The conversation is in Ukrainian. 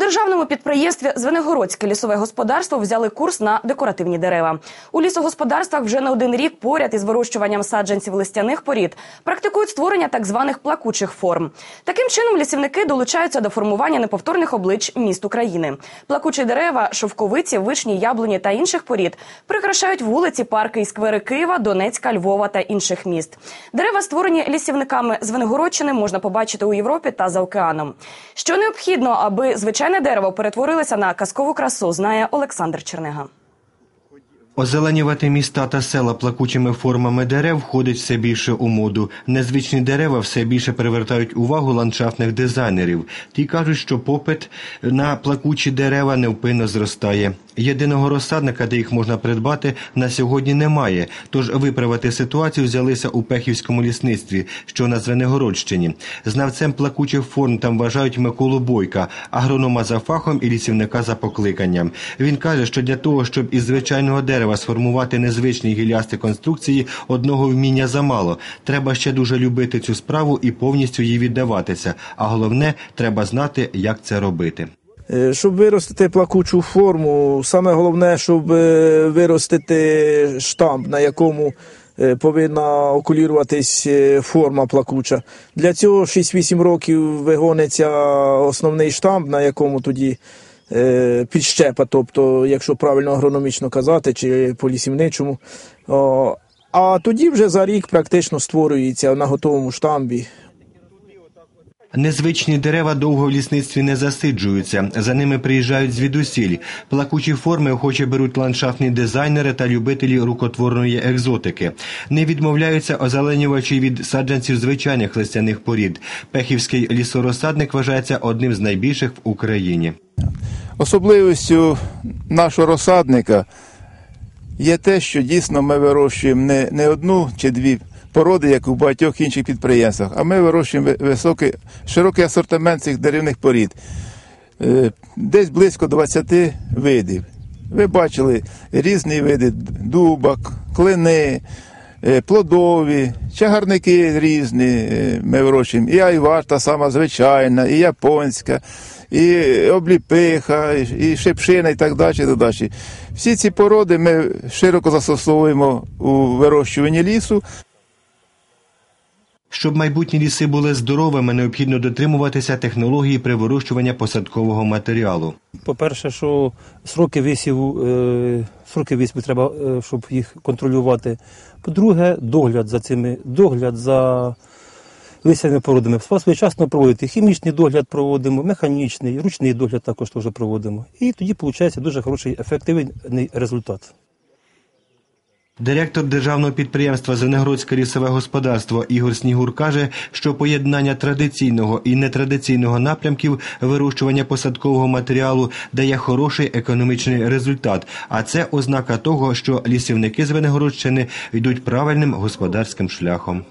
державному підприємстві Звенигородське лісове господарство взяли курс на декоративні дерева. У лісогосподарствах вже не один рік поряд із вирощуванням саджанців листяних порід практикують створення так званих плакучих форм. Таким чином лісівники долучаються до формування неповторних облич міст України. Плакучі дерева, шовковиці, вишні, яблуні та інших порід прикрашають вулиці, парки і сквери Києва, Донецька, Львова та інших міст. Дерева, створені лісівниками Звенигородщини, можна побачити у Європі та за океаном. Що необхідно, аби звичайне дерево перетворилося на казкову красу, знає Олександр Чернега. Озеленювати міста та села плакучими формами дерев входить все більше у моду. Незвичні дерева все більше привертають увагу ландшафтних дизайнерів. Ті кажуть, що попит на плакучі дерева невпинно зростає. Єдиного розсадника, де їх можна придбати, на сьогодні немає. Тож виправити ситуацію взялися у Пехівському лісництві, що на Звенигородщині. Знавцем плакучих форм там вважають Миколу Бойка, агронома за фахом і лісівника за покликанням. Він каже, що для того, щоб із звичайного дерева сформувати незвичні гілясті конструкції, одного вміння замало. Треба ще дуже любити цю справу і повністю їй віддаватися. А головне, треба знати, як це робити. Е, Щоб виростити плакучу форму, саме головне, щоб е, виростити штамп, на якому е, повинна окуліруватись форма плакуча. Для цього 6-8 років вигониться основний штамп, на якому тоді підщепа, тобто, якщо правильно агрономічно казати, чи по лісівничому. А тоді вже за рік практично створюється на готовому штамбі Незвичні дерева довго в лісництві не засиджуються. За ними приїжджають звідусіль. Плакучі форми охоче беруть ландшафтні дизайнери та любителі рукотворної екзотики. Не відмовляються озеленювачі від саджанців звичайних листяних порід. Пехівський лісорозсадник вважається одним з найбільших в Україні. Особливістю нашого розсадника є те, що дійсно ми вирощуємо не одну чи дві породи, як у багатьох інших підприємствах, а ми вирощуємо високий, широкий асортимент цих деревних порід. Е, Десь близько 20 видів. Ви бачили різні види дубак, клини, е, плодові, чагарники різні. е, Ми вирощуємо. І айвар та сама звичайна, і японська, і обліпиха, і шипшина, і так далі. так далі. Всі ці породи ми широко застосовуємо у вирощуванні лісу. Щоб майбутні ліси були здоровими, необхідно дотримуватися технології при вирощуванні посадкового матеріалу. По-перше, що сроки висіву, е, сроки висіву треба, е, щоб їх контролювати. По-друге, догляд за цими, догляд за лисяними породами. Своєчасно проводити. Хімічний догляд проводимо, механічний, ручний догляд також теж проводимо. І тоді виходить дуже хороший ефективний результат. Директор державного підприємства Зенегородське лісове господарство Ігор Снігур каже, що поєднання традиційного і нетрадиційного напрямків вирощування посадкового матеріалу дає хороший економічний результат. А це ознака того, що лісівники Звенигородщини йдуть правильним господарським шляхом.